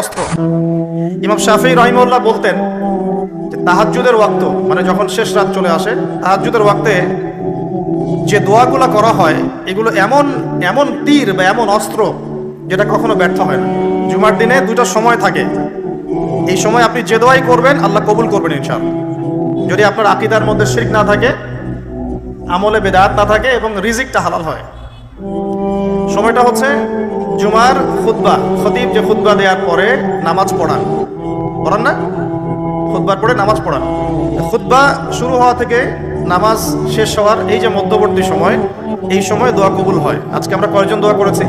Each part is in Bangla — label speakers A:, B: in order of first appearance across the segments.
A: অস্ত্র। ইমাম শাফি রহিমউল্লাহ বলতেন যে তাহাজ্জুদের ওয়াক্ত মানে যখন শেষ রাত চলে আসে, তাহাজ্জুদের ওয়াক্তে যে দোয়াগুলো করা হয়, এগুলো এমন এমন তীর বা এমন অস্ত্র যেটা কখনো ব্যর্থ হয় না। জুমার দিনে দুটো সময় থাকে। এই সময় আপনি যে দোয়াই করবেন, আল্লাহ কবুল করবেন ইনশাআল্লাহ। যদি আপনার আকিদার মধ্যে শিরক না থাকে, আমলে বেদাত না থাকে এবং রিজিকটা হালাল হয়। সময়টা হচ্ছে জুমার খুতবা, খতিব যে খুতবা দেওয়ার পরে নামাজ পড়ান। পড়ান না? খুতবার পরে নামাজ পড়ান। খুতবা শুরু হওয়া থেকে নামাজ শেষ হওয়ার এই যে মধ্যবর্তী সময়, এই সময় দোয়া কবুল হয়। আজকে আমরা কয়জন দোয়া করেছি?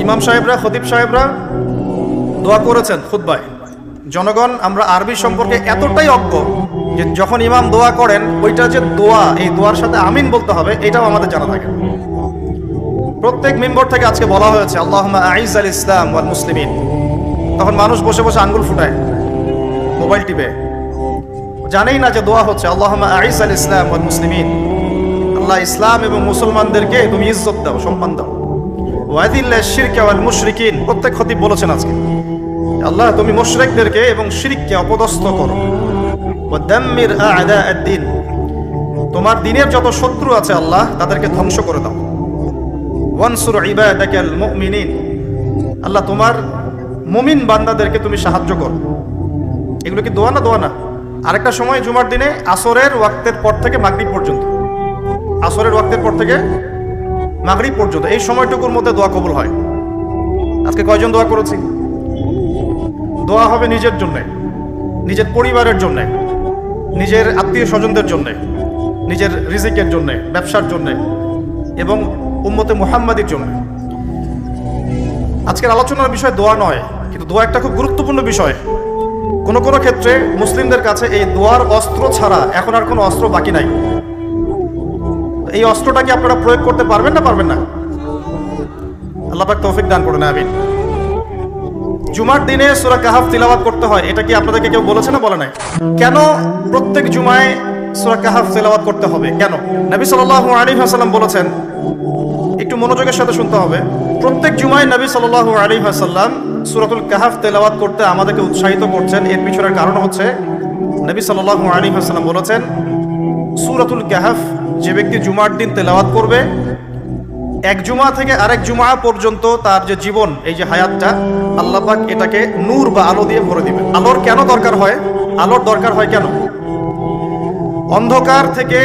A: ইমাম সাহেবরা, খতিব সাহেবরা দোয়া করেছেন খুতবায়। জনগণ, আমরা আরবি সম্পর্কে এতটাই অজ্ঞ যে যখন ইমাম দোয়া করেন, ওইটা যে দোয়া, এই দোয়ার সাথে আমিন বলতে হবে, এটাও আমাদের জানা থাকে। প্রত্যেক মেম্বর থেকে আজকে বলা হয়েছে আল্লাহ আইজ আল ইসলাম ওয়াল মুসলিমিন। তখন মানুষ বসে বসে আঙ্গুল ফুটায়, মোবাইল টিপে। জানেই না যে দোয়া হচ্ছে আল্লাহ আইজ আল ইসলাম ওয়াল মুসলিমিন। আল্লাহ ইসলাম এবং মুসলমানদেরকে তুমি ইজ্জত দাও, সম্মান দাও। ওয়াদিল্লা শিরকে ওয়াল মুশরিকিন। প্রত্যেক খতিব বলেছেন আজকে। আল্লাহ, তুমি মুশরিকদেরকে এবং শিরিককে অপদস্থ করো। ওয়াদাম্মির আ'দা আদ-দিন তোমার দিনের যত শত্রু আছে আল্লাহ, তাদেরকে ধ্বংস করে দাও। ওয়ানসুর ইবাদাকাল মুমিনিন। আল্লাহ তোমার মুমিন বান্দাদেরকে তুমি সাহায্য করো। এগুলো কি দোয়া না দোয়া না? আরেকটা সময় জুমার দিনে আসরের ওয়াক্তের পর থেকে মাগরিব পর্যন্ত। আসরের ওয়াক্তের পর থেকে মাগরিব পর্যন্ত। এই সময়টুকুর মধ্যে দোয়া কবুল হয়। আজকে কয়জন দোয়া করেছি? দোয়া হবে নিজের জন্যে, নিজের পরিবারের জন্যে, নিজের আত্মীয় স্বজনদের জন্যে, নিজের রিজিকের জন্যে, ব্যবসার জন্যে এবং উম্মতে মুহাম্মাদির জন্য। আজকের আলোচনার বিষয় দোয়া নয়, কিন্তু দোয়া একটা খুব গুরুত্বপূর্ণ বিষয়। কোনো কোনো ক্ষেত্রে মুসলিমদের কাছে এই দোয়ার অস্ত্র ছাড়া এখন আর কোনো অস্ত্র বাকি নাই। এই অস্ত্রটা কি আপনারা প্রয়োগ করতে পারবেন না পারবেন না? আল্লাহ তৌফিক দান করুন, আমিন। জুমার দিনে সুরা কাহাফ তিলাওয়াত করতে হয়, এটা কি আপনাদেরকে কেউ বলেছে না বলে নাই? কেন প্রত্যেক জুমায় সূরা কাহাফ তিলাওয়াত করতে হবে? কেন? নবী সাল্লাল্লাহু আলাইহি ওয়াসাল্লাম বলেছেন মনোযোগের সাথে শুনতে হবে। প্রত্যেক জুমায় নবী সাল্লাল্লাহু আলাইহি ওয়াসাল্লাম সূরাতুল কাহাফ তেলাওয়াত করতে আমাদেরকে উৎসাহিত করছেন। এর পিছনের কারণ হচ্ছে, নবী সাল্লাল্লাহু আলাইহি ওয়াসাল্লাম বলেছেন, সূরাতুল কাহাফ যে ব্যক্তি জুমার দিন তেলাওয়াত করবে, এক জুমা থেকে আরেক জুমা পর্যন্ত তার যে জীবন, এই যে হায়াতটা, আল্লাহ পাক এটাকে নূর বা আলো দিয়ে ভরে দিবে আলোর কেন দরকার হয়? আলোর দরকার হয় কেন? অন্ধকার থেকে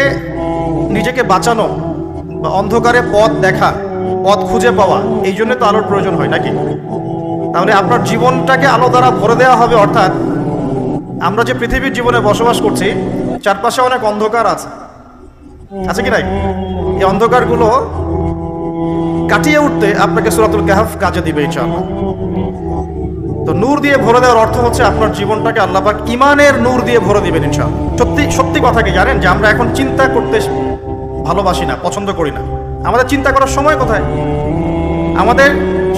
A: নিজেকে বাঁচানো বা অন্ধকারে পথ দেখা পথ খুঁজে পাওয়া, এই জন্য তো আলোর প্রয়োজন হয়, নাকি? তাহলে আপনার জীবনটাকে আলো দ্বারা ভরে দেওয়া হবে, অর্থাৎ আমরা যে পৃথিবীর জীবনে বসবাস করছি, চারপাশে অনেক অন্ধকার আছে। আছে কি নাই? এই অন্ধকারগুলো কাটিয়ে উঠতে আপনাকে সুরাতুল কাহাফ কাজে দিবে, ইনশাআল্লাহ। তো নূর দিয়ে ভরে দেওয়ার অর্থ হচ্ছে আপনার জীবনটাকে আল্লাহ পাক ইমানের নূর দিয়ে ভরে দিবেন, ইনশাআল্লাহ। সত্যি সত্যি কথা কি জানেন? যে আমরা এখন চিন্তা করতে ভালোবাসি না, পছন্দ করি না। আমাদের চিন্তা করার সময় কোথায়? আমাদের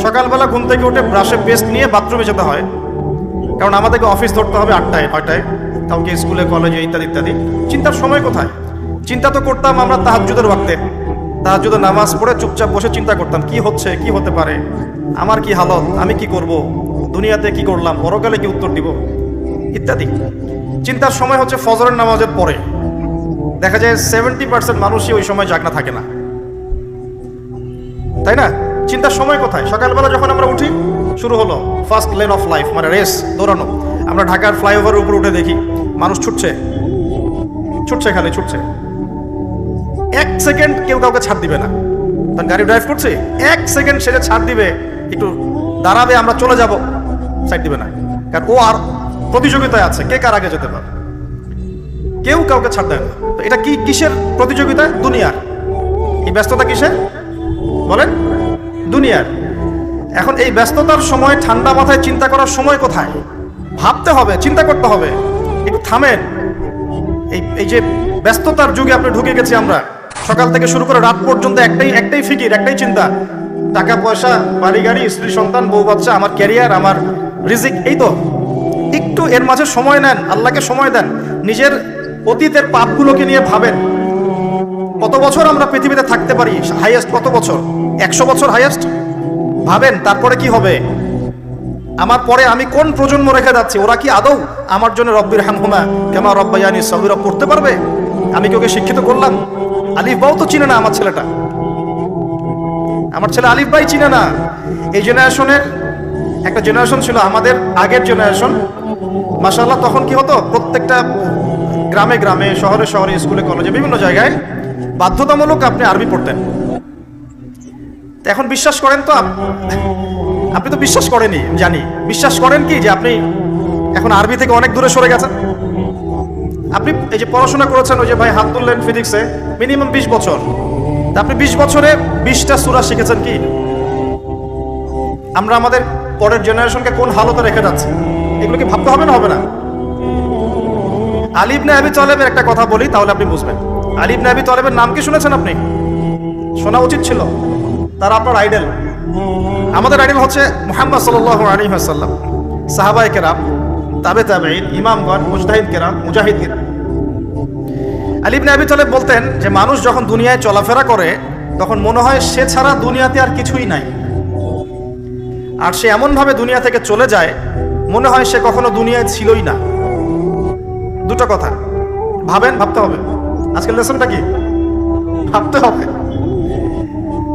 A: সকালবেলা ঘুম থেকে উঠে ব্রাশে পেস্ট নিয়ে বাথরুমে যেতে হয়। কারণ আমাদেরকে অফিস ধরতে হবে আটটায়, নয়টায়, কাউকে স্কুলে, কলেজে ইত্যাদি ইত্যাদি। চিন্তার সময় কোথায়? চিন্তা তো করতাম আমরা তাহাজ্জুদের ওয়াক্তে। তাহাজ্জুদের নামাজ পড়ে চুপচাপ বসে চিন্তা করতাম, কি হচ্ছে, কি হতে পারে? আমার কি হালত, আমি কি করব? দুনিয়াতে কি করলাম? পরকালে কি উত্তর দিব? ইত্যাদি। চিন্তার সময় হচ্ছে ফজরের নামাজের পরে। দেখা যায় সেভেন্টি পার্সেন্ট মানুষই ওই সময় জাগনা থাকে না। তাই না? চিন্তার সময় কোথায়? সকালবেলা যখন আমরা উঠি, শুরু হলো ফার্স্ট লেন অফ লাইফ মানে রেস দৌড়ানো। আমরা ঢাকার ফ্লাইওভারের উপর উঠে দেখি, মানুষ ছুটছে। ছুটছে খালি, ছুটছে। এক সেকেন্ড কেউ কাউকে ছাড় দিবে না। তখন গাড়ি ড্রাইভ করছে, এক সেকেন্ড সেটা ছাড় দিবে, একটু দাঁড়াবে, আমরা চলে যাব সাইড দিবে না। কারণ ও আর প্রতিযোগিতায় আছে, কে কার আগে যেতে পারে? কেউ কাউকে ছাড় দেয় না। এটা কি, কিসের প্রতিযোগিতা? দুনিয়ার। এই ব্যস্ততা কিসের? বলেন, দুনিয়ার। এখন এই ব্যস্ততার সময়, ঠান্ডা মাথায় চিন্তা করার সময় কোথায়? ভাবতে হবে, চিন্তা করতে হবে। একটু থামেন। এই এই যে ব্যস্ততার যুগে আপনি ঢুকে গেছি আমরা। সকাল থেকে শুরু করে রাত পর্যন্ত একটাই একটাই ফিকির, একটাই চিন্তা। টাকা, পয়সা, বাড়ি, গাড়ি, স্ত্রী, সন্তান, বউ, বাচ্চা, আমার ক্যারিয়ার, আমার রিজিক, এই তো। একটু এর মাঝে সময় নেন, আল্লাহকে সময় দেন। নিজের অতীতের পাপগুলোকে নিয়ে ভাবেন। কত বছর আমরা পৃথিবীতে থাকতে পারি? হাইয়েস্ট কত বছর? একশো বছর হাইয়েস্ট ভাবেন, তারপরে কি হবে? আমার পরে আমি কোন প্রজন্ম রেখে যাচ্ছি? ওরা কি আদৌ আমার জন্য রব্বির হামহুমা কেমা রব্বাইয়ানি সবিরা পড়তে পারবে? আমি কি ওকে শিক্ষিত করলাম? আলিফ বাও তো চিনে না আমার ছেলেটা। আমার ছেলে আলিফ ভাই চিনে না। এই জেনারেশনের একটা জেনারেশন ছিল আমাদের আগের জেনারেশন মাসাল্লাহ তখন কি হতো? প্রত্যেকটা গ্রামে গ্রামে, শহরে শহরে, স্কুলে, কলেজে, বিভিন্ন জায়গায় বাধ্যতামূলক আপনি আরবি পড়তেন। এখন বিশ্বাস করেন তো আপনি তো বিশ্বাস করেনি জানি। বিশ্বাস করেন কি যে আপনি এখন আরবি থেকে অনেক দূরে সরে গেছেন? আপনি এই যে পড়াশোনা করেছেন, ওই যে ভাই হাত তুললেন ফিজিক্সে, মিনিমাম বিশ বছর। তা আপনি বিশ বছরে বিশটা সুরা শিখেছেন কি? আমরা আমাদের পরের জেনারেশনকে কোন হালতে রেখে যাচ্ছি? এগুলো কি ভাবতে হবে না হবে না? আলিব না আবি তলেবের একটা কথা বলি, তাহলে আপনি বুঝবেন। আলিব আবি তলেবের নাম কি শুনেছেন আপনি? শোনা উচিত ছিল। তার আপনার আইডেল আমাদের আইডেল হচ্ছে মুহাম্মদ সাল্লাহ আলী হাসাল্লাম সাহাবাই কেরাম, তাবে তাবেইন ইমামগণ, মুজতাহিদ কেরাম মুজাহিদ কেরাম আলিব আবি তলেব বলতেন যে, মানুষ যখন দুনিয়ায় চলাফেরা করে, তখন মনে হয় সে ছাড়া দুনিয়াতে আর কিছুই নাই। আর সে এমনভাবে দুনিয়া থেকে চলে যায়, মনে হয় সে কখনো দুনিয়ায় ছিলই না। দুটো কথা। ভাবেন? ভাবতে হবে। আজকের লেসনটা কি? ভাবতে হবে।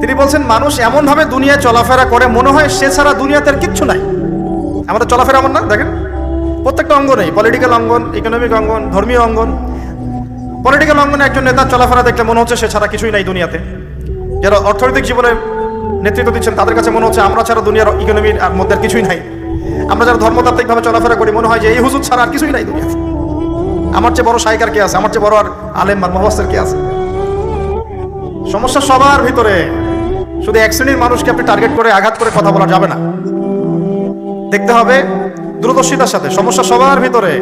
A: তিনি বলছেন, মানুষ এমনভাবে দুনিয়ায় চলাফেরা করে, মনে হয় সে ছাড়া দুনিয়াতে আর কিচ্ছু নাই। আমাদের চলাফেরা এমন না? দেখেন, প্রত্যেকটা অঙ্গ নেই। পলিটিক্যাল অঙ্গন ইকোনমিক অঙ্গন, ধর্মীয় অঙ্গন। পলিটিক্যাল অঙ্গনে একজন নেতার চলাফেরা দেখলে মনে হচ্ছে সে ছাড়া কিছুই নাই দুনিয়াতে। যারা অর্থনৈতিক জীবনে নেতৃত্ব দিচ্ছেন, তাদের কাছে মনে হচ্ছে আমরা ছাড়া দুনিয়ার ইকোনমির আর মধ্যে কিছুই নাই। আমরা যারা ধর্মতাত্ত্বিকভাবে চলাফেরা করি, মনে হয় যে এই হুজুর ছাড়া আর কিছুই নাই দুনিয়াতে। আমার চেয়ে বড় সাইকার কে আছে? আমার চেয়ে বড় আর আলেম আর মহাস্তের কে আছে? সমস্যা সবার ভিতরে। শুধু এক শ্রেণির মানুষকে আপনি টার্গেট করে আঘাত করে কথা বলা যাবে না। দেখতে হবে দূরদর্শিতার সাথে, সমস্যা সবার ভিতরে।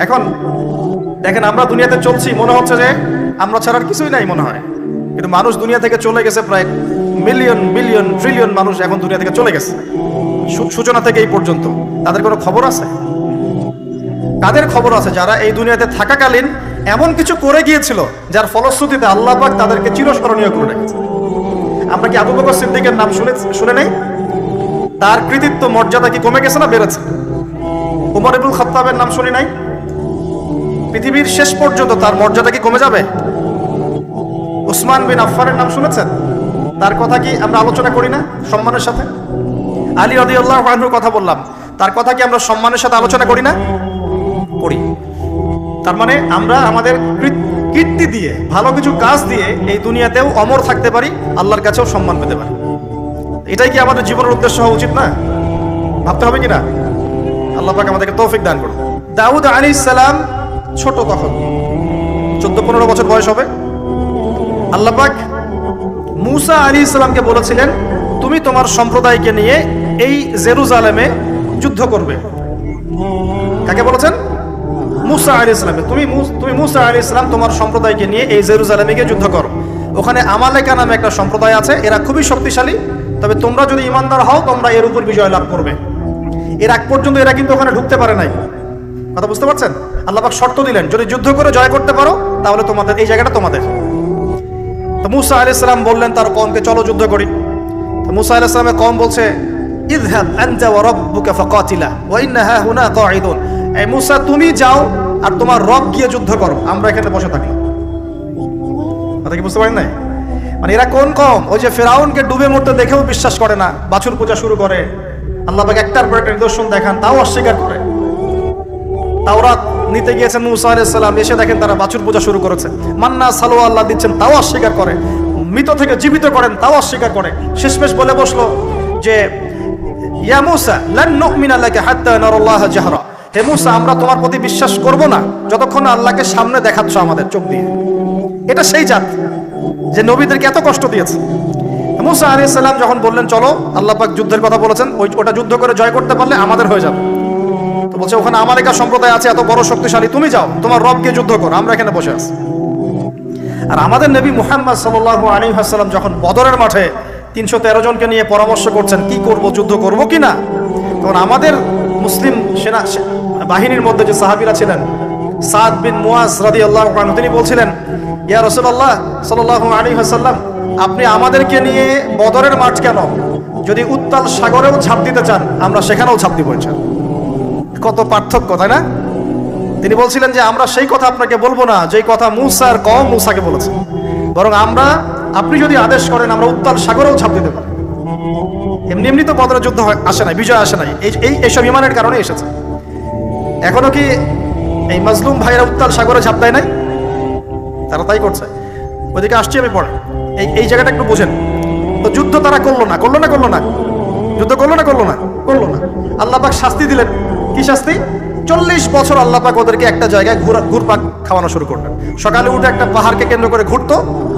A: এখন দেখেন, আমরা দুনিয়াতে চলছি, মনে হচ্ছে যে আমরা ছাড়া আর কিছুই নাই মনে হয়। কিন্তু মানুষ দুনিয়া থেকে চলে গেছে প্রায় মিলিয়ন বিলিয়ন ট্রিলিয়ন মানুষ এখন দুনিয়া থেকে চলে গেছে। সূচনা থেকে এই পর্যন্ত। তাদের কোনো খবর আছে? তাদের খবর আছে? যারা এই দুনিয়াতে থাকাকালীন এমন কিছু করে গিয়েছিল যার ফলশ্রুতিতে আল্লাহ পাক তাদেরকে চিরস্মরণীয় করে রেখেছে আমরা কি আবু বকর সিদ্দিকের নাম শুনে শুনে নেই? তার কৃতিত্ব, মর্যাদা কি কমে গেছে না বেড়েছে? উমর ইবুল খত্তাবের নাম শুনি নাই? পৃথিবীর শেষ পর্যন্ত তার মর্যাদা কি কমে যাবে? উসমান বিন আফফারের নাম শুনেছেন? তার কথা কি আমরা আলোচনা করি না সম্মানের সাথে? আলী রদিউল্লাহ আনহুর কথা বললাম। তার কথা কি আমরা সম্মানের সাথে আলোচনা করি না? করি তার মানে আমরা আমাদের কীর্তি দিয়ে, ভালো কিছু কাজ দিয়ে এই দুনিয়াতেও অমর থাকতে পারি, আল্লাহর কাছেও সম্মান পেতে পারি। এটাই কি আমাদের জীবনের উদ্দেশ্য হওয়া উচিত না? ভাবতে হবে কি না? আল্লাহ পাক আমাদেরকে তৌফিক দান করুন। দাউদ আলী সালাম ছোট তখন চোদ্দ, পনেরো বছর বয়স হবে। আল্লাহ পাক মুসা আলী ইসলামকে বলেছিলেন, তুমি তোমার সম্প্রদায়কে নিয়ে এই জেরুজালেমে যুদ্ধ করবে। কাকে বলেছেন? মুসা আলী ইসলামে তুমি তুমি মুসা আলী ইসলাম তোমার সম্প্রদায়কে নিয়ে এই জেরুজালেমে গিয়ে যুদ্ধ করো। ওখানে আমালেকা নামে একটা সম্প্রদায় আছে, এরা খুবই শক্তিশালী। তবে তোমরা যদি ইমানদার হও, তোমরা এর উপর বিজয় লাভ করবে। এর আগ পর্যন্ত এরা কিন্তু ওখানে ঢুকতে পারে নাই। কথা বুঝতে পারছেন? আল্লাহ পাক শর্ত দিলেন, যদি যুদ্ধ করে জয় করতে পারো, তাহলে তোমাদের, এই জায়গাটা তোমাদের। তো মুসা আলাইহিস সালাম বললেন তার কমকে, চলো যুদ্ধ করি। তো মুসা আলাইহিস সালামের কম বলছে, ইযহাব আনতা ওয়া রাব্বুকা ফাকাতিলা, ওয়া ইন্না হাহুনা কাঈদুন। এই মুসা, তুমি যাও আর তোমার রব গিয়ে যুদ্ধ করো। আমরা এখানে বসে থাকি কথা কি বুঝতে পারেন নাই? মানে এরা কোন কম? ওই যে ফেরাউনকে ডুবে মরতে দেখেও বিশ্বাস করে না। বাছুর পূজা শুরু করে। আল্লাহ একটার পর একটা নিদর্শন দেখান, তাও অস্বীকার করে। তাওরাত নিতে গিয়েছেন মুসা এসে দেখেন তারা বাছুর পূজা শুরু করেছে। মান্না সালো আল্লাহ দিচ্ছেন, তাও অস্বীকার করে। মৃত থেকে জীবিত করেন, তাও অস্বীকার করে। শেষমেশ বলে বসল যে, ইয়া মুসা, লান নুমিনা লাকা হাত্তা নারাল্লাহ জাহরা। হে মুসা, আমরা তোমার প্রতি বিশ্বাস করব না। যতক্ষণ আল্লাহকে সামনে দেখাচ্ছ আমাদের চোখ দিয়ে। এটা সেই জাত যে নবীদেরকে এত কষ্ট দিয়েছে। মুসা আলাইহিস সালাম যখন বললেন, চলো, আল্লাহ পাক যুদ্ধের কথা বলেছেন, ওই, ওটা যুদ্ধ করে জয় করতে পারলে আমাদের হয়ে যাবে। তো বলছে, ওখানে আমালিকা সম্প্রদায় আছে, এত বড় শক্তিশালী, তুমি যাও, তোমার রবকে যুদ্ধ করো, আমরা এখানে বসে আছি। আর আমাদের নবী মুহাম্মদ সাল্লাল্লাহু আলাইহি ওয়াসাল্লাম যখন বদরের মাঠে তিনশো তেরো জনকে নিয়ে পরামর্শ করছেন, কি করব, যুদ্ধ করব কি না? তখন আমাদের মুসলিম সেনা বাহিনীর মধ্যে যে সাহাবিরা ছিলেন, সাদ বিন মুয়াজ রাদিয়াল্লাহু আনহু, তিনি বলছিলেন, ইয়া রাসূলুল্লাহ সাল্লাল্লাহু আলাইহি ওয়াসাল্লাম, আপনি আমাদেরকে নিয়ে বদরের মাঠ কেন? যদি উত্তাল সাগরেও ছাপ দিতে চান, আমরা সেখানেও ছাপ দিব। কত পার্থক্য, তাই না? তিনি বলছিলেন যে, আমরা সেই কথা আপনাকে বলব না, যেই কথা মুসা আর কম মুসাকে বলেছে। বরং আমরা, আপনি যদি আদেশ করেন, আমরা উত্তাল সাগরেও ছাপ দিতে পারি। এমনি এমনি তো বদরের যুদ্ধ আসে নাই, বিজয় আসে নাই। এই এইসব ইমানের কারণে এসেছে। এখনও কি এই মাজলুম ভাইরা উত্তাল সাগরে ঝাঁপ দেয় নাই? তারা তাই করছে। ওইদিকে আসছি আমি পরে। এই এই জায়গাটা একটু বোঝেন। তো যুদ্ধ তারা করল না করল না করল না? যুদ্ধ করল না করল না? করল না। আল্লাহ পাক শাস্তি দিলেন। কি শাস্তি? চল্লিশ বছর আল্লাহ পাক ওদেরকে একটা জায়গায় ঘুর, ঘুরপাক খাওয়ানো শুরু করলেন। সকালে উঠে একটা পাহাড়কে কেন্দ্র করে ঘুরতো,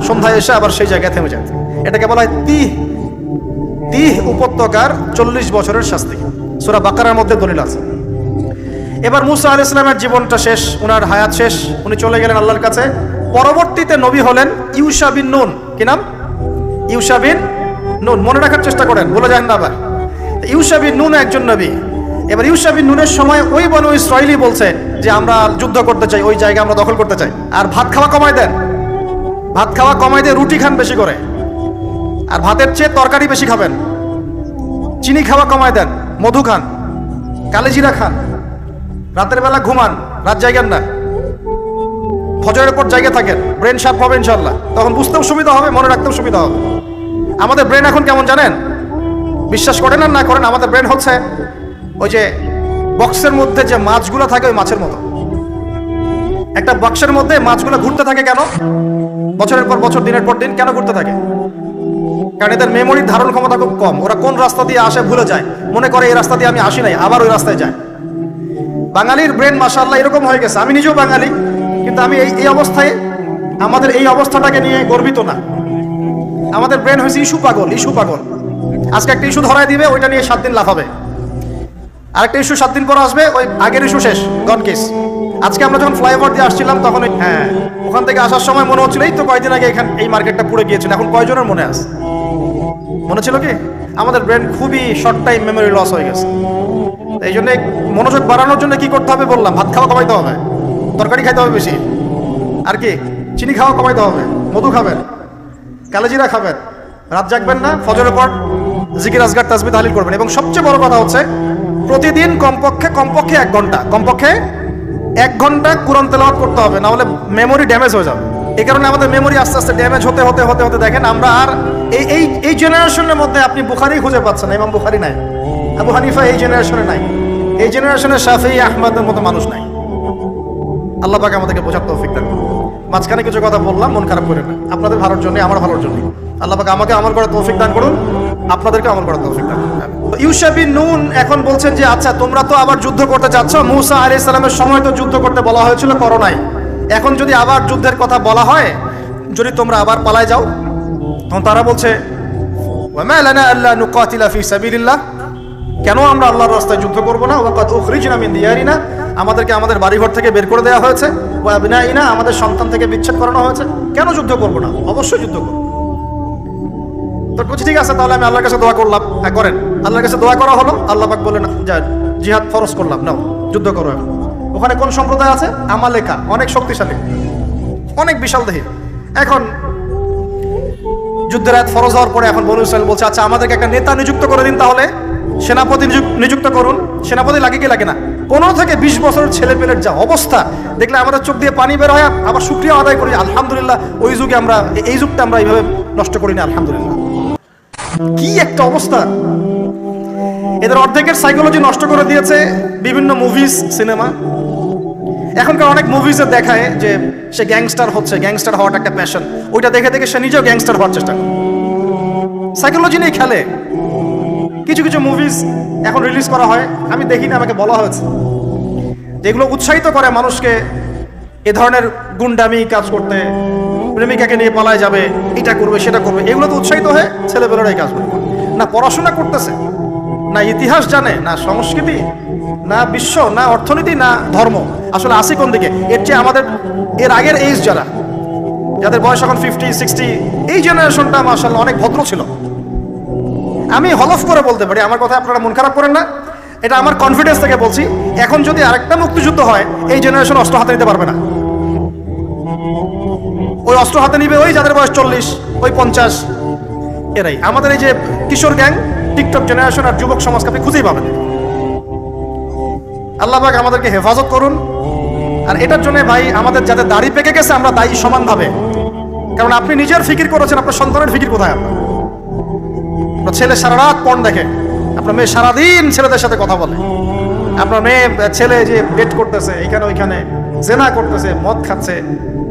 A: সন্ধ্যায় এসে আবার সেই জায়গায় থেমে যেত এটাকে বলা হয় তিহ। তিহ উপত্যকার চল্লিশ বছরের শাস্তি। সুরা বাকারার মধ্যে দলিল আছে। এবার মুসা আল ইসলামের জীবনটা শেষ, উনার হায়াত শেষ, উনি চলে গেলেন আল্লাহর কাছে। পরবর্তীতে নবী হলেন ইউসা বিন নুন। কি নাম? ইউসা বিন নুন। মনে রাখার চেষ্টা করেন, বলে যান না আবার। ইউসা বিন নুন একজন নবী। এবার ইউসা বিন নুনের সময় ওই বনু ইসরায়েলি বলছে যে, আমরা যুদ্ধ করতে চাই, ওই জায়গা আমরা দখল করতে চাই। আর ভাত খাওয়া কমাই দেন। ভাত খাওয়া কমাই দিয়ে রুটি খান বেশি করে। আর ভাতের চেয়ে তরকারি বেশি খাবেন। চিনি খাওয়া কমায় দেন, মধু খান, কালেজিরা খান। রাতের বেলা ঘুমান, রাত জায়গার না। ফজরের পর জায়গা থাকেন ব্রেন শার্প হবে ইনশাল্লাহ তখন বুঝতেও সুবিধা হবে, মনে রাখতেও সুবিধা হবে। আমাদের ব্রেন এখন কেমন জানেন? বিশ্বাস করেন আর না করেন, আমাদের ব্রেন হচ্ছে ওই যে বক্সের মধ্যে যে মাছগুলো থাকে, ওই মাছের মতো। একটা বক্সের মধ্যে মাছগুলো ঘুরতে থাকে কেন? বছরের পর বছর, দিনের পর দিন কেন ঘুরতে থাকে? কারণ এদের মেমোরির ধারণ ক্ষমতা খুব কম। ওরা কোন রাস্তা দিয়ে আসে ভুলে যায়। মনে করে, এই রাস্তা দিয়ে আমি আসি নাই, আবার ওই রাস্তায় যায়। বাঙালির ব্রেন মাসাল্লাহ এরকম হয়ে গেছে। আমি নিজেও বাঙালি, কিন্তু আমি এই এই অবস্থায় আমাদের এই অবস্থাটাকে নিয়ে গর্বিত না। আমাদের ব্রেন হয়েছে ইস্যু পাগল ইস্যু পাগল। আজকে একটা ইস্যু ধরায় দিবে, ওইটা নিয়ে সাত দিন লাফাবে। আরেকটা ইস্যু সাত দিন পর আসবে, ওই আগের ইস্যু শেষ গন কেস আজকে আমরা যখন ফ্লাইওভার দিয়ে আসছিলাম, তখন হ্যাঁ ওখান থেকে আসার সময় মনে হচ্ছিল, এই তো কয়দিন আগে এখান, এই মার্কেটটা পুড়ে গিয়েছিল, এখন কয়জনের মনে আছে? মনে ছিল কি? আমাদের ব্রেন খুবই শর্ট টাইম মেমোরি লস হয়ে গেছে। এই জন্য মনোযোগ বাড়ানোর জন্য কি করতে হবে বললাম, ভাত খাওয়া কমাইতে হবে, তরকারি খাইতে হবে বেশি। আর কি, চিনি খাওয়া কমাইতে হবে, মধু খাবেন, কালেজিরা খাবেন, রাত জাগবেন না, ফজরের পর জিকির, আজগার তাসবি তাহলিল করবেন। এবং সবচেয়ে বড় কথা হচ্ছে, প্রতিদিন কমপক্ষে কমপক্ষে এক ঘণ্টা, কমপক্ষে এক ঘণ্টা কোরআন তেলাওয়াত করতে হবে, না হলে মেমোরি ড্যামেজ হয়ে যাবে। এই কারণে আমাদের মেমোরি আস্তে আস্তে ড্যামেজ হতে হতে হতে হতে দেখেন, আমরা আর এই এই জেনারেশনের মধ্যে আপনি বুখারি খুঁজে পাচ্ছেন ইমাম বুখারি নাই। আবু হানিফা এই জেনারেশনে নাই। এই জেনারেশনে শাফি, আহমদের মতো মানুষ নাই। আল্লাহ পাকে আমাদেরকে বোঝার তৌফিক দেন মাঝখানে কিছু কথা বললাম, মন খারাপ করে না। আপনাদের ভালোর জন্য আমার ভালোর জন্য আল্লাহ পাকে আমাকে আমল করার তৌফিক দান করুন আপনাদেরকে আমল করার তৌফিক দান করুন। তো ইউসা নুন এখন বলছেন যে আচ্ছা তোমরা তো আবার যুদ্ধ করতে চাচ্ছ মুসা আলাইহিস সালামের সময় তো যুদ্ধ করতে বলা হয়েছিল করোনায়। এখন যদি আবার যুদ্ধের কথা বলা হয়, যদি তোমরা আবার পালায় যাও, তখন তারা বলছে ওয়ামা লানা আল্লা নুকাতিলা ফি সাবিলিল্লাহ? কেন আমরা আল্লাহর রাস্তায় যুদ্ধ করব না? ওয়াকাদ উখরিজনা মিন দিয়ারিনা। আমাদেরকে আমাদের বাড়িঘর থেকে বের করে দেওয়া হয়েছে। ওয়া আবনাইনা, আমাদের সন্তান থেকে বিচ্ছেদ করানো হয়েছে। কেন যুদ্ধ করব না? অবশ্যই যুদ্ধ করব। তো বলছি ঠিক আছে, তাহলে আমি আল্লাহর কাছে দোয়া করলাম। হ্যাঁ করেন। আল্লাহর কাছে দোয়া করা হলো, আল্লাহ পাক বললেন, যা, জিহাদ ফরজ করলাম, নাও, যুদ্ধ করো এখন। ওখানে কোন সম্প্রদায় আছে? আমালেকা, অনেক শক্তিশালী, অনেক বিশাল দেহি। এখন যুদ্ধের রাত ফরজ হওয়ার পরে এখন বনু ইসরায়েল বলছে আচ্ছা আমাদেরকে একটা নেতা নিযুক্ত করে দিন তাহলে। সেনাপতি নিযুক্ত করুন। সেনাপতি লাগে কি লাগে না? পনেরো থেকে বিশ বছরের ছেলে পেলের যা অবস্থা, দেখলে আমাদের চোখ দিয়ে পানি বের হয় আবার শুক্রিয়া আদায় করি, আলহামদুলিল্লাহ, ওই যুগে আমরা এই যুগটা আমরা এইভাবে নষ্ট করি না আলহামদুলিল্লাহ। কি একটা অবস্থা। এদের অর্ধেকের সাইকোলজি নষ্ট করে দিয়েছে বিভিন্ন মুভিজ সিনেমা এখনকার অনেক মুভিজে দেখায় যে সে গ্যাংস্টার হচ্ছে গ্যাংস্টার হওয়াটা একটা প্যাশন ওইটা দেখে দেখে সে নিজেও গ্যাংস্টার হওয়ার চেষ্টা করে। সাইকোলজি নিয়ে খেলে। কিছু কিছু মুভিজ এখন রিলিজ করা হয়। আমি দেখিনি, আমাকে বলা হয়েছে। যেগুলো উৎসাহিত করে মানুষকে এ ধরনের গুন্ডামি কাজ করতে, প্রেমিকাকে নিয়ে পালায় যাবে, এটা করবে, সেটা করবে, এগুলো তো উৎসাহিত হয়ে ছেলেপেলেরা এই কাজগুলো করে। না পড়াশোনা করতেছে, না ইতিহাস জানে, না সংস্কৃতি, না বিশ্ব, না অর্থনীতি, না ধর্ম। আসলে আসি কোন দিকে? এর চেয়ে আমাদের, এর আগের এইজ যারা, যাদের বয়স এখন ফিফটি সিক্সটি এই জেনারেশনটা মার্শাল্লাহ অনেক ভদ্র ছিল। আমি হলফ করে বলতে পারি, আমার কথা আপনারা মন খারাপ করেন না। এটা আমার কনফিডেন্স থেকে বলছি। এখন যদি আরেকটা মুক্তিযুদ্ধ হয়, এই জেনারেশন অস্ত্র হাতে নিতে পারবে না। ওই অস্ত্র হাতে নিবে ওই যাদের বয়স চল্লিশ, ওই পঞ্চাশ। এরাই। আমাদের এই যে কিশোর গ্যাং টিকটক জেনারেশন আর যুবক সমাজকে আপনি খুঁজেই পাবেন। আল্লাহ পাক আমাদেরকে হেফাজত করুন। আর এটার জন্য ভাই, আমাদের যাদের দাড়ি পেকে গেছে, আমরা দায়ী সমানভাবে। কারণ আপনি নিজের ফিকির করেছেন, আপনার সন্তানের ফিকির কোথায় আপনার? আপনার ছেলে সারা রাত পণ দেখে। আপনার মেয়ে সারাদিন ছেলেদের সাথে কথা বলে। আপনার মেয়ে ছেলে যে বেট করতেছে, এখানে ওইখানে জেনা করতেছে, মদ খাচ্ছে,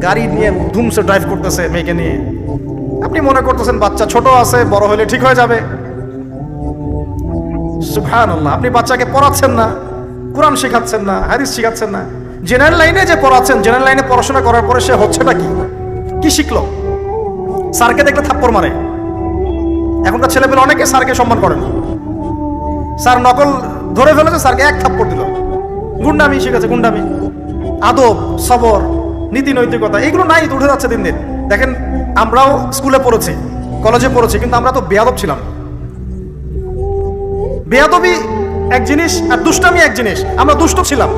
A: গাড়ি নিয়ে ধুমসে ড্রাইভ করতেছে মেয়েকে নিয়ে। আপনি মনে করতেছেন বাচ্চা ছোট আছে, বড় হলে ঠিক হয়ে যাবে? আপনি বাচ্চাকে পড়াচ্ছেন না, কোরআন শেখাচ্ছেন না, হাদিস শেখাচ্ছেন না। জেনারেল লাইনে যে পড়াচ্ছেন জেনারেল লাইনে পড়াশোনা করার পরে সে হচ্ছেটা কি? কি শিখলো? স্যারকে দেখলে থাপ্পড় মারে। এখনকার ছেলেপেলে অনেকে স্যারকে সম্মান করেন স্যার নকল ধরে ফেলেছে, স্যারকে এক থাপ্পড় দিল। গুন্ডামি শিখেছে, গুন্ডামি। আদব, সবর, নীতি নৈতিকতা, এগুলো নাই উঠে যাচ্ছে দিন দিন। দেখেন, আমরাও স্কুলে পড়েছি, কলেজে পড়েছি, কিন্তু আমরা তো বেয়াদব ছিলাম। বেয়াদবি এক জিনিস আর দুষ্টামি এক জিনিস। আমরা দুষ্ট ছিলাম।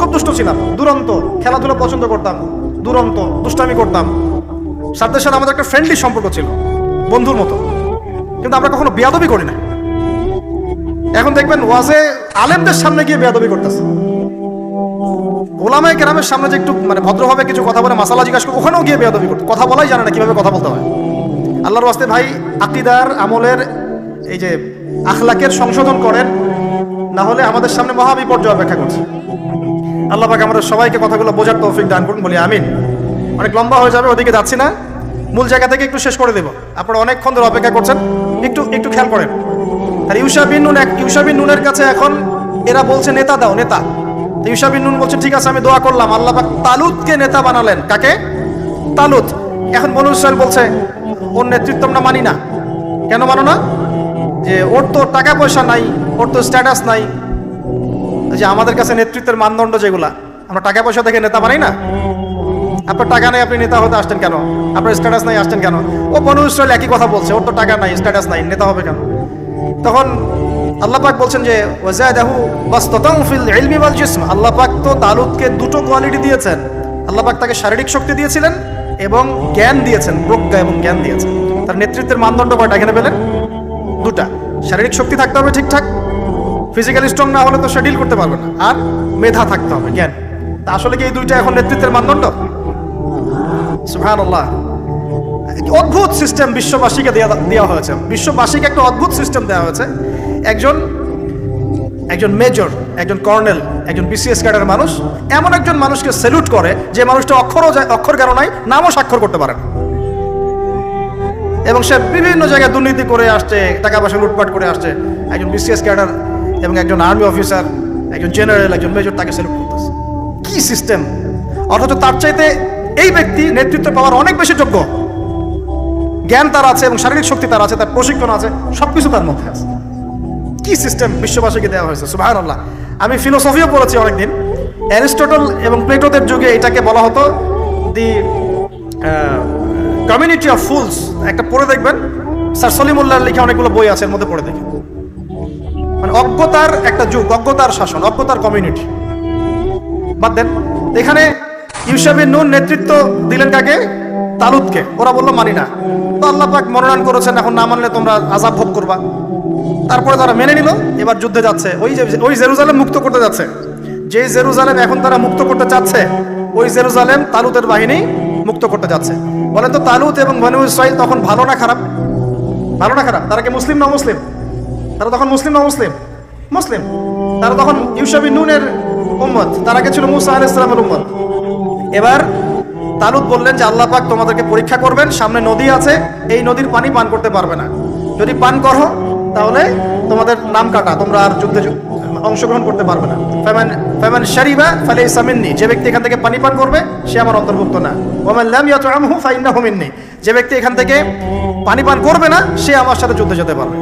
A: খুব দুষ্ট ছিলাম। দুরন্ত, খেলাধুলা পছন্দ করতাম। দুরন্ত, দুষ্টামি করতাম। সাথে সাথে আমাদের একটা ফ্রেন্ডলি সম্পর্ক ছিল। বন্ধুর মতো। কিন্তু আমরা কখনো বেয়াদবি করি না। এখন দেখবেন ওয়াজে আলেমদের সামনে গিয়ে বেয়াদবি করতেছে। ওলামায় গ্রামের সামনে যে একটু মানে ভদ্রভাবে কিছু কথা বলে মাসালা জিজ্ঞাসা করে, ওখানেও গিয়ে বেয়াদবি করতে কথা বলাই জানে না কীভাবে কথা বলতে হয়। আল্লাহর ওয়াস্তে ভাই আকিদার আমলের এই যে আখলাকের সংশোধন করেন, না হলে আমাদের সামনে মহা বিপর্যয় অপেক্ষা করছে। আল্লাহ পাক আমাদের সবাইকে কথাগুলো বোঝার তৌফিক দান করুন, বলি আমিন। অনেক লম্বা হয়ে যাবে, ওদিকে যাচ্ছি না। মূল জায়গা থেকে একটু শেষ করে দেব। আপনারা অনেকক্ষণ ধরে অপেক্ষা করছেন। একটু একটু খেয়াল করেন। আর ইউসা বিন নুন এক ইউসা বিন নুনের কাছে এখন এরা বলছে, নেতা দাও, নেতা। তো ইউসা বিন নুন বলছে, ঠিক আছে, আমি দোয়া করলাম। আল্লাহ পাক তালুতকে নেতা বানালেন। কাকে? তালুত এখন বনু ইসরায়েল বলছে, ওর নেতৃত্ব আমরা মানি না। কেন মানো না? যে ওর তো টাকা পয়সা নাই, ওর তো স্ট্যাটাস নাই। যে আমাদের কাছে নেতৃত্বের মানদণ্ড যেগুলা, আমরা টাকা পয়সা থেকে নেতা বানাই না? আপনার টাকা নাই, আপনি নেতা হতে আসছেন কেন? আপনার স্ট্যাটাস নাই, আসছেন কেন? ও বনু ইসরায়েল একই কথা বলছে, ওর তো টাকা নাই স্ট্যাটাস নাই, নেতা হবে কেন? তখন আল্লাহ পাক বলছেন যে, ওয়াজাদাহু বাসতাতাউ ফিল ইলমি ওয়াল জিসম। আল্লাহ পাক তো তালুতকে দুটো কোয়ালিটি দিয়েছেন। আল্লাহ পাক তাকে শারীরিক শক্তি দিয়েছিলেন এবং জ্ঞান দিয়েছেন, প্রজ্ঞা এবং জ্ঞান দিয়েছেন। তার নেতৃত্বের মানদণ্ড কয়টা এখানে পেলেন? দুটা। শারীরিক শক্তি থাকতে হবে ঠিকঠাক ফিজিক্যালি স্ট্রং না হলে তো সে ডিল করতে পারবে না। আর মেধা থাকতে হবে, জ্ঞান। তা আসলে কি এই দুইটা এখন নেতৃত্বের মানদণ্ড? অদ্ভুত সিস্টেম বিশ্ববাসীকে দেওয়া হয়েছে। বিশ্ববাসীকে একটা অদ্ভুত সিস্টেম দেওয়া হয়েছে। একজন একজন মেজর একজন কর্নেল একজন বিসিএস ক্যাডারের মানুষ, এমন একজন মানুষকে স্যালুট করে যে মানুষটা অক্ষরও যায় অক্ষর জ্ঞানও নাই, নামও স্বাক্ষর করতে পারে এবং সে বিভিন্ন জায়গায় দুর্নীতি করে আসছে, টাকা পয়সা লুটপাট করে আসছে। একজন বিসিএস ক্যাডার এবং একজন আর্মি অফিসার একজন জেনারেল একজন মেজর তাকে স্যালুট করতেছে। কি সিস্টেম অথচ তার চাইতে এই ব্যক্তি নেতৃত্ব পাওয়ার অনেক বেশি যোগ্য। জ্ঞান তার আছে এবং শারীরিক শক্তি তার আছে, তার প্রশিক্ষণ আছে সব কিছু তার মধ্যে আছে। কি সিস্টেম বিশ্ববাসীকে দেওয়া হয়েছে? সুবাহ আল্লাহ আমি ফিলোসফিও পড়েছি অনেকদিন। অ্যারিস্টটল এবং প্লেটোদের যুগে এটাকে বলা হতো দি কমিউনিটি অফ ফুলস একটা পড়ে দেখবেন। স্যার সলিমুল্লাহর লেখা অনেকগুলো বই আছে, এর মধ্যে পড়ে দেখেন। মানে অজ্ঞতার একটা যুগ, অজ্ঞতার শাসন, অজ্ঞতার কমিউনিটি বাদ দেন। এখানে ইউসাবিন নুন নেতৃত্ব দিলেন কাকে? তালুদকে ওরা বলল, মানি না। তো আল্লাহ পাক মনোনয়ন করেছেন, এখন না মানলে তোমরা আজাব ভোগ করবা। তারপরে তারা মেনে নিল, এবার যুদ্ধে যাচ্ছে। ওই ওই জেরুজালেম মুক্ত করতে যাচ্ছে। যে জেরুজালেম এখন তারা মুক্ত করতে চাচ্ছে, ওই জেরুজালেম তালুতের বাহিনী মুক্ত করতে যাচ্ছে। বলেন তো, তালুত এবং বনু ইসরাইল তখন ভালো না খারাপ? ভালো না খারাপ? তারা কি মুসলিম না মুসলিম তারা তখন মুসলিম না মুসলিম মুসলিম। তারা তখন ইউসাবি নুনের উম্মত। তারা কে ছিল মুসা আলাইহিস সালামের উম্মত। এবার তালুত বললেন যে আল্লাহ পাক তোমাদেরকে পরীক্ষা করবেন, সামনে নদী আছে, এই নদীর পানি পান করতে পারবে না। যদি পান করো, তাহলে তোমাদের নাম কাটা, তোমরা আর যুদ্ধে অংশগ্রহণ করতে পারবে না। ফেমান ফেমান শারিবা ফালে সামিননি যে ব্যক্তি এখান থেকে পানি পান করবে, সে আমার অন্তর্ভুক্ত না। ওমান লাম ইয়াতআমহু ফাইন্নাহু মিন্নি, যে ব্যক্তি এখান থেকে পানি পান করবে না, সে আমার সাথে যুদ্ধে যেতে পারবে।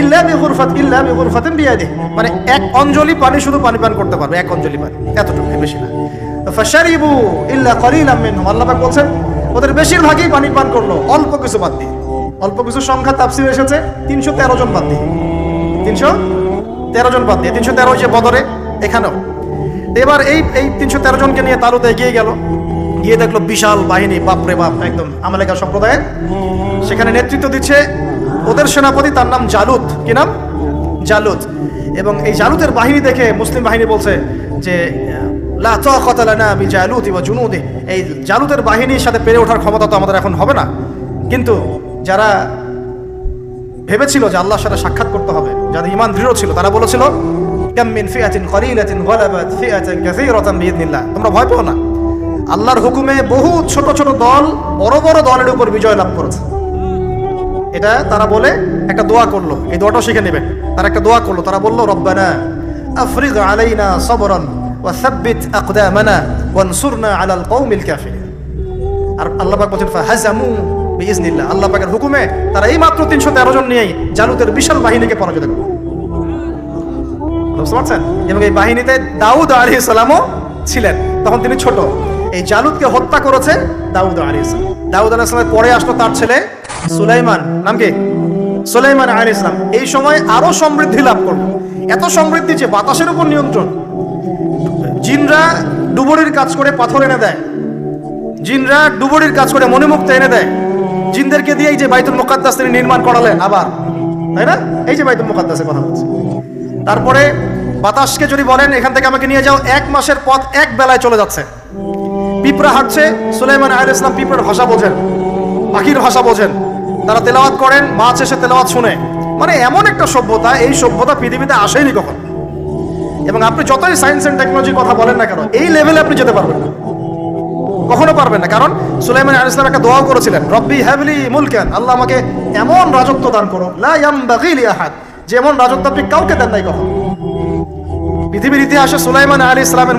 A: ইল্লা বিগুরফাত ইল্লা বিগুরফাতিন বিয়াদিহি। মানে এক অঞ্জলি পানি শুধু পানি পান করতে পারবে, এক অঞ্জলি পানি, এতটুকু বেশি না। ফাশারিবু ইল্লা মিনহুম। আল্লাহ পাক ওদের বেশিরভাগই পানি পান করল, অল্প কিছু বাদ দিয়ে। অল্প কিছু সংখ্যা এসেছে, তিনশো তেরো জন বাদ দিয়ে। তিনশো তেরো জন বাদ দিয়ে, তিনশো তেরো যে বদরে, এখানেও। এবার এই এই তিনশো তেরো জনকে নিয়ে তালুতে এগিয়ে গেল। গিয়ে দেখল বিশাল বাহিনী, বাপরে বাপ, একদম আমালেকা সম্প্রদায়ের। সেখানে নেতৃত্ব দিচ্ছে ওদের সেনাপতি, তার নাম জালুত কি নাম? জালুত এবং এই জালুতের বাহিনী দেখে মুসলিম বাহিনী বলছে যে লা বিজালুত ওয়া জুনুদি। এই জালুতের বাহিনীর সাথে পেরে ওঠার ক্ষমতা তো আমাদের এখন হবে না। কিন্তু যারা ভেবেছিল যে আল্লাহর সাথে সাক্ষাৎ করতে হবে, যাদের ইমান দৃঢ় ছিল, তারা বলেছিল তোমরা ভয় পেও না। আল্লাহর হুকুমে বহু ছোট ছোট দল বড় বড় দলের উপর বিজয় লাভ করেছে। এটা তারা বলে একটা দোয়া করল। এই দোয়াটাও শিখে নেবেন। তারা একটা দোয়া করল। তারা বলল, রব্বানা আফরিগ আলাইনা সবরান আল্লাহ পাক ফাহাজামু বিইজনিল্লাহ আল্লাহ পাকের হুকুমে তারা এই মাত্র তিনশো তেরো জন নিয়েই জালুতের বিশাল বাহিনীকে পরাজিত বুঝতে পারছেন? এবং এই বাহিনীতে দাউদ আলী সালামও ছিলেন। তখন তিনি ছোট। এই জালুদকে হত্যা করেছে দাউদ আলী দাউদ আলী ইসলামের পরে আসলো তার ছেলে সুলাইমান। নাম কি? সুলাইমান আলী ইসলাম এই সময় আরও সমৃদ্ধি লাভ করল। এত সমৃদ্ধি যে বাতাসের উপর নিয়ন্ত্রণ। জিনরা ডুবুরির কাজ করে পাথর এনে দেয়। জিনরা ডুবুরির কাজ করে মণিমুক্ত এনে দেয়। জিনদেরকে দিয়ে এই যে বাইতুল মুকাদ্দাস তিনি নির্মাণ করালেন আবার, তাই না? এই যে বাইতুল মুকাদ্দাসের কথা বলছি। তারপরে বাতাসকে যদি বলেন, এখান থেকে আমাকে নিয়ে যাও। এক মাসের পথ এক বেলায় চলে যাচ্ছে। পিঁপড়া হাঁটছে, সুলাইমান আল ইসলাম পিঁপড়ার ভাষা বোঝেন, পাখির ভাষা বোঝেন। তারা তেলাওয়াত করেন, মাছ এসে তেলাওয়াত শুনে। মানে এমন একটা সভ্যতা, এই সভ্যতা পৃথিবীতে আসেনি কখন। এবং আপনি যতই সায়েন্স অ্যান্ড টেকনোলজির কথা বলেন না কেন, এই লেভেলে আপনি যেতে পারবেন না। কখনো পারবেন না, কারণ সুলাইমান আল ইসলাম একটা দোয়া করেছিলেন, রব্বি হ্যাভলি মুলকান আল্লাহ আমাকে এমন রাজত্ব দান করো, লা আহাদ যেমন রাজত্ব আপনি কাউকে দেন নাই কখন। পৃথিবীর ইতিহাসে সুলাইমান আলী ইসলামের